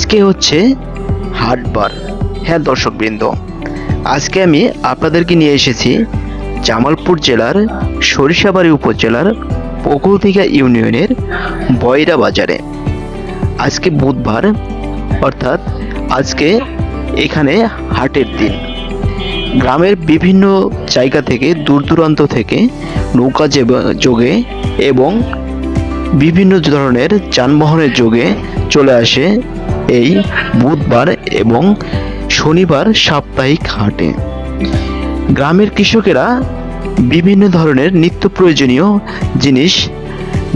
আজকে হচ্ছে হাটবার হ্যাঁ দর্শকবৃন্দ, আজকে আমি আপনাদেরকে নিয়ে এসেছি জামালপুর জেলার সরিষাবাড়ি উপজেলার পকুলদিঘা ইউনিয়নের বয়রা বাজারে। আজকে বুধবার, অর্থাৎ আজকে এখানে হাটের দিন। গ্রামের বিভিন্ন জায়গা থেকে, দূর দূরান্ত থেকে, নৌকা যোগে এবং বিভিন্ন ধরনের যানবাহনের যোগে চলে আসে এই বুধবার এবং শনিবার সাপ্তাহিক হাটে। গ্রামের কৃষকেরা বিভিন্ন ধরনের নিত্য প্রয়োজনীয় জিনিস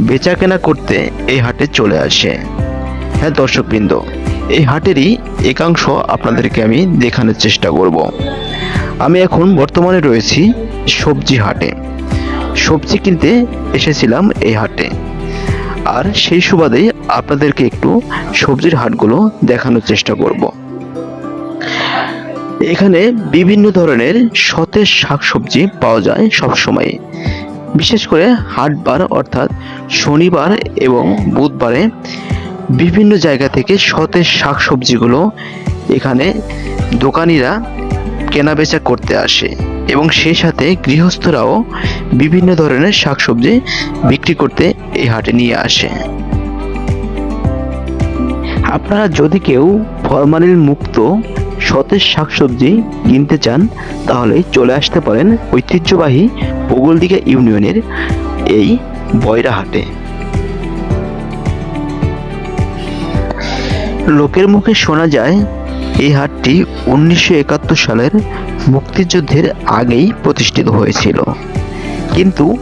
বেচাকেনা করতে এই হাটে চলে আসে। হ্যাঁ দর্শকবৃন্দ, এই হাটেরই একাংশ আপনাদেরকে আমি দেখানোর চেষ্টা করব। আমি এখন বর্তমানে রয়েছি সবজি হাটে। সবজি কিনতে এসেছিলাম এই হাটে। আর সেই সুবাদেই আপনাদেরকে একটু সবজির হাটগুলো দেখানোর চেষ্টা করব। এখানে বিভিন্ন ধরনের সতেজ শাকসবজি পাওয়া যায় সব সময় বিশেষ করে হাটবার অর্থাৎ শনিবার এবং বুধবারে বিভিন্ন জায়গা থেকে সতেজ শাকসবজিগুলো এখানে দোকানিরা কেনাবেচা করতে আসে। এবং সে সাথে গৃহস্থরাও বিভিন্ন ধরনের শাকসবজি বিক্রি করতে এই হাটে নিয়ে আসে। আপনারা যদি কেউ ফরমালিন মুক্ত সতেজ শাকসবজি কিনতে চান, তাহলে চলে আসতে পারেন ঐতিহ্যবাহী পগলদিঘা ইউনিয়নের এই বয়রা হাটে। লোকের মুখে শোনা যায়, এই হাটটি উনিশশো একাত্তর সালের মুক্তিযুদ্ধের আগেই প্রতিষ্ঠিত হয়েছিল। কিন্তু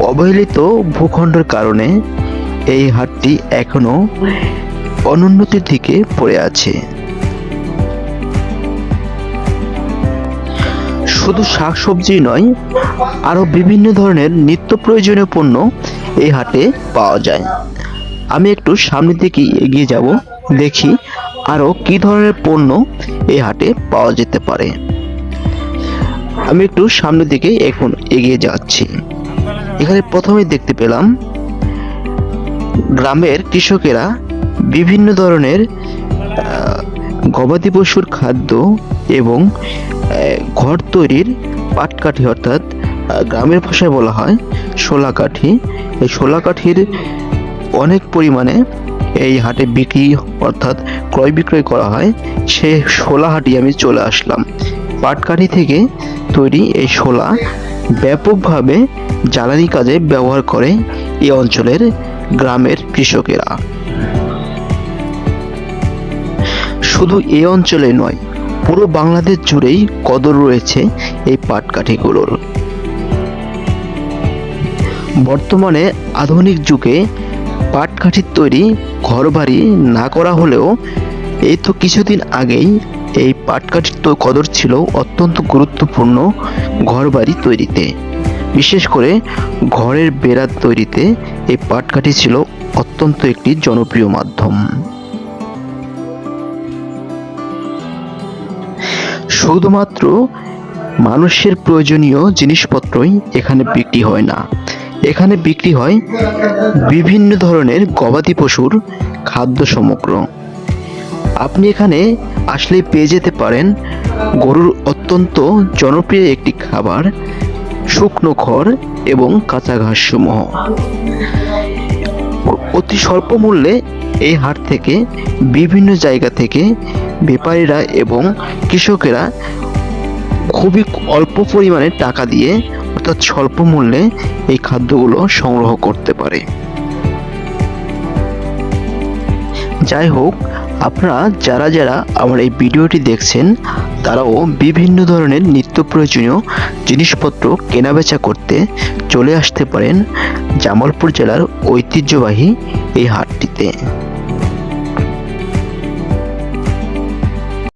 অবহেলিত ভূখণ্ডের কারণে এই হাটটি এখনও অনুন্নতির দিকে পড়ে আছে। শুধু শাকসবজি নয়, আরও বিভিন্ন ধরনের নিত্য প্রয়োজনীয় পণ্য এই হাটে পাওয়া যায়। আমি একটু সামনের দিকে এগিয়ে যাব, দেখি আরও কি ধরনের পণ্য এই হাটে পাওয়া যেতে পারে। আমি একটু সামনের দিকে এখন এগিয়ে যাচ্ছি। এখানে প্রথমে দেখতে পেলাম, গ্রামের কৃষকেরা বিভিন্ন ধরনের গবাদি পশুর খাদ্য এবং ঘর তৈরির পাটকাঠি অর্থাৎ গ্রামের ভাষায় বলা হয় শোলা কাঠি এই শোলা কাঠির অনেক পরিমাণে এই হাটে বিক্রি অর্থাৎ ক্রয় বিক্রয় করা হয়। সে শোলা হাটি আমি চলে আসলাম। পাটকাঠি থেকে তৈরি এই শোলা ব্যাপকভাবে জ্বালানি কাজে ব্যবহার করে এই অঞ্চলের গ্রামের কৃষকেরা। শুধু এই অঞ্চলে নয়, পুরো বাংলাদেশ জুড়েই কদর রয়েছে এই পাটকাঠিগুলোর। বর্তমানে আধুনিক যুগে পাটকাঠির তৈরি ঘরবাড়ি না করা হলেও এই তো কিছুদিন আগেই এই পাটকাঠির তো কদর ছিল অত্যন্ত গুরুত্বপূর্ণ ঘরবাড়ি তৈরিতে। বিশেষ করে ঘরের বেড়া তৈরিতে এই পাটকাঠি ছিল অত্যন্ত একটি জনপ্রিয় মাধ্যম। শুধুমাত্র মানুষের প্রয়োজনীয় জিনিসপত্রই এখানে বিক্রি হয় না। এখানে বিক্রি হয় বিভিন্ন ধরনের গবাদি পশুর খাদ্য সমগ্র। আপনি এখানে আসলে পেয়ে যেতে পারেন গরুর অত্যন্ত জনপ্রিয় একটি খাবার, শুকনো খড় এবং কাঁচা ঘাসসমূহ। অতি স্বল্প মূল্যে এই হাট থেকে বিভিন্ন জায়গা থেকে ব্যাপারীরা এবং কৃষকেরা খুবই অল্প পরিমাণে টাকা দিয়ে অর্থাৎ স্বল্প মূল্যে এই খাদ্যগুলো সংগ্রহ করতে পারে। যাই হোক আপনারা যারা যারা আমার এই ভিডিওটি দেখছেন, তারাও বিভিন্ন ধরনের নিত্য প্রয়োজনীয় জিনিসপত্র কেনাবেচা করতে চলে আসতে পারেন জামালপুর জেলার ঐতিহ্যবাহী এই হাটটিতে।